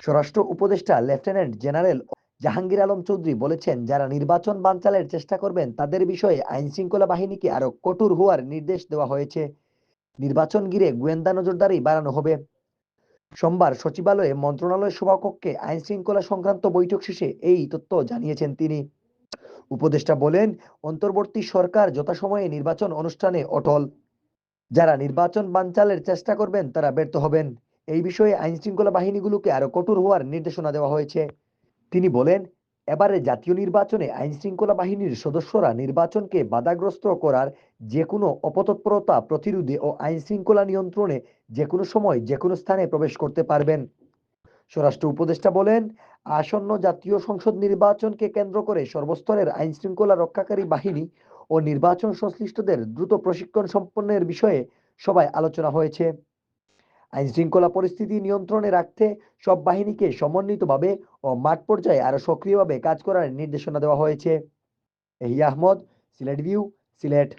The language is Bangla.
স্বরাষ্ট্র উপদেষ্টা লেফটেন্যান্ট জেনারেল জাহাঙ্গীর আলম চৌধুরী বলেছেন, যারা নির্বাচন বানচালের চেষ্টা করবেন, তাদের বিষয়ে আইন শৃঙ্খলা বাহিনীকে আরও কঠোর হওয়ার নির্দেশ দেওয়া হয়েছে। নির্বাচন ঘিরে গোয়েন্দা নজরদারি বাড়ানো হবে। সোমবার সচিবালয়ে মন্ত্রণালয় সভাকক্ষে আইন শৃঙ্খলা সংক্রান্ত বৈঠক শেষে এই তথ্য জানিয়েছেন তিনি। উপদেষ্টা বলেন, অন্তর্বর্তী সরকার যথাসময়ে নির্বাচন অনুষ্ঠানে অটল। যারা নির্বাচন বানচালের চেষ্টা করবেন, তারা ব্যর্থ হবেন। এই বিষয়ে আইন শৃঙ্খলা বাহিনীগুলোকে আরও কঠোর হওয়ার নির্দেশনা দেওয়া হয়েছে। তিনি বলেন, এবারে জাতীয় নির্বাচনে আইন শৃঙ্খলা বাহিনীর সদস্যরা নির্বাচনকে বাধাগ্রস্ত করার যে কোনো অপতৎপরতা প্রতিরোধে ও আইন শৃঙ্খলা নিয়ন্ত্রণে যে কোনো সময় যে কোনো স্থানে প্রবেশ করতে পারবেন। স্বরাষ্ট্র উপদেষ্টা বলেন, আসন্ন জাতীয় সংসদ নির্বাচনকে কেন্দ্র করে সর্বস্তরের আইন শৃঙ্খলা রক্ষাকারী বাহিনী ও নির্বাচন সংশ্লিষ্টদের দ্রুত প্রশিক্ষণ সম্পন্নের বিষয়ে সবাই আলোচনা হয়েছে। আইন শৃঙ্খলা পরিস্থিতি নিয়ন্ত্রণে রাখতে সব বাহিনীকে সমন্বিতভাবে ও মাঠ পর্যায়ে আরও সক্রিয়ভাবে কাজ করার নির্দেশনা দেওয়া হয়েছে। এহি আহমদ, সিলেট ভিউ সিলেট।